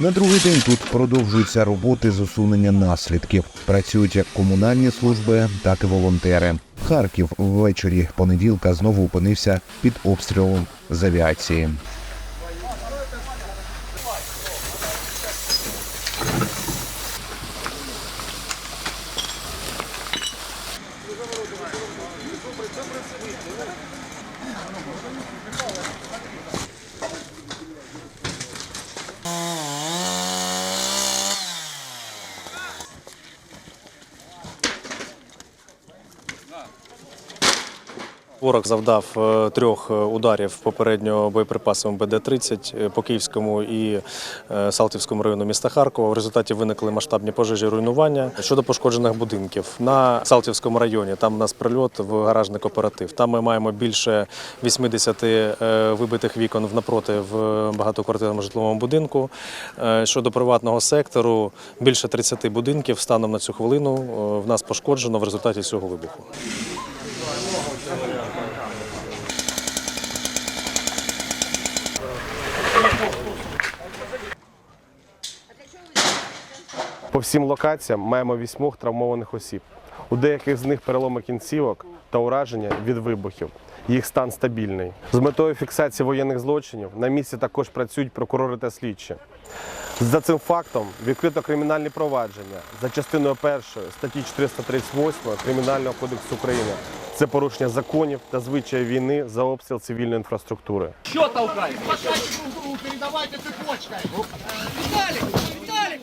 На другий день тут продовжуються роботи з усунення наслідків. Працюють як комунальні служби, так і волонтери. Харків ввечері понеділка знову опинився під обстрілом з авіації. 자. Ворог завдав е, трьох е, ударів попередньо боєприпасами БД-30 е, по Київському і Салтівському району міста Харкова. В результаті виникли масштабні пожежі руйнування. Щодо пошкоджених будинків на Салтівському районі, там у нас прильот в гаражний кооператив. Там ми маємо більше 80 е, вибитих вікон напроти в багатоквартирному житловому будинку. Щодо приватного сектору, більше 30 будинків станом на цю хвилину в нас пошкоджено в результаті цього вибуху. По всім локаціям маємо вісьмох травмованих осіб. У деяких з них переломи кінцівок та ураження від вибухів. Їх стан стабільний. З метою фіксації воєнних злочинів на місці також працюють прокурори та слідчі. За цим фактом відкрито кримінальні провадження за частиною першої статті 438 Кримінального кодексу України. Це порушення законів та звичаї війни за обстріл цивільної інфраструктури. Что толкаешь? Передавайте цепочкой. Виталик! Виталик!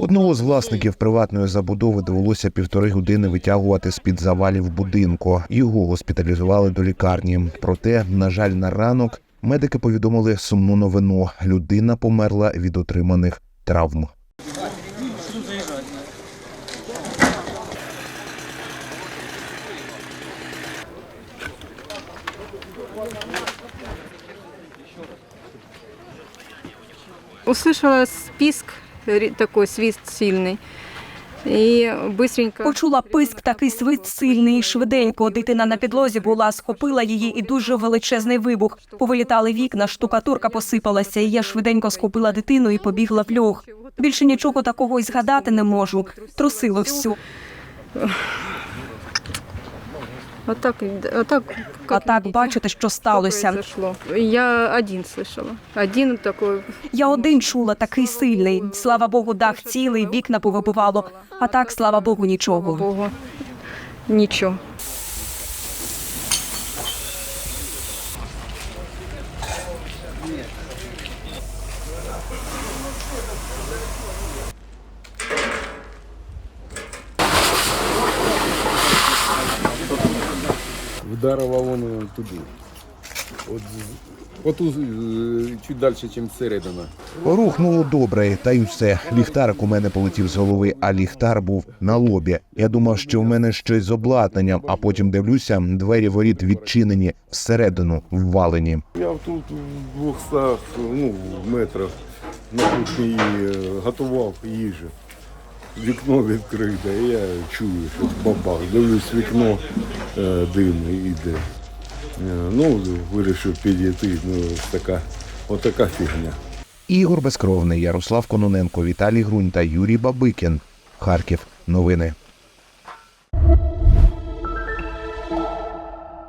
Одного з власників приватної забудови довелося півтори години витягувати з під завалів будинку. Його госпіталізували до лікарні. Проте, на жаль, на ранок медики повідомили сумну новину: людина померла від отриманих травм. Услышала списк, ри- такой свист сильный. И быстренько... Почула писк, такий свист сильний і швиденько. Дитина на підлозі була, схопила її і дуже величезний вибух. Повилітали вікна, штукатурка посипалася, і я швиденько схопила дитину і побігла в льох. Більше нічого такого і згадати не можу. Трусило всю. А отак, а так, бачите, що сталося. Я один слышала. Один такой. Я один чула такий сильний. Слава Богу, дах цілий, вікна повибивало. А так, слава Богу, Слава нічого. Богу. Ничего. Вдарила воно туди. От, з- оту, е, чуть далі, ніж середина. Рухнуло добре, та й все. Ліхтарик у мене полетів з голови, а ліхтар був на лобі. Я думав, що в мене щось з обладнанням, а потім дивлюся, двері воріт відчинені всередину ввалені. Я тут в 200 ну, метрах на кухні е, готував їжу. Вікно відкрите, я чую, що бабах. Дивлюсь, вікно е, дим іде. Е, ну, вирішив підійти, ну, така, отака фігня. Ігор Безкровний, Ярослав Кононенко, Віталій Грунь та Юрій Бабикін. Харків. Новини.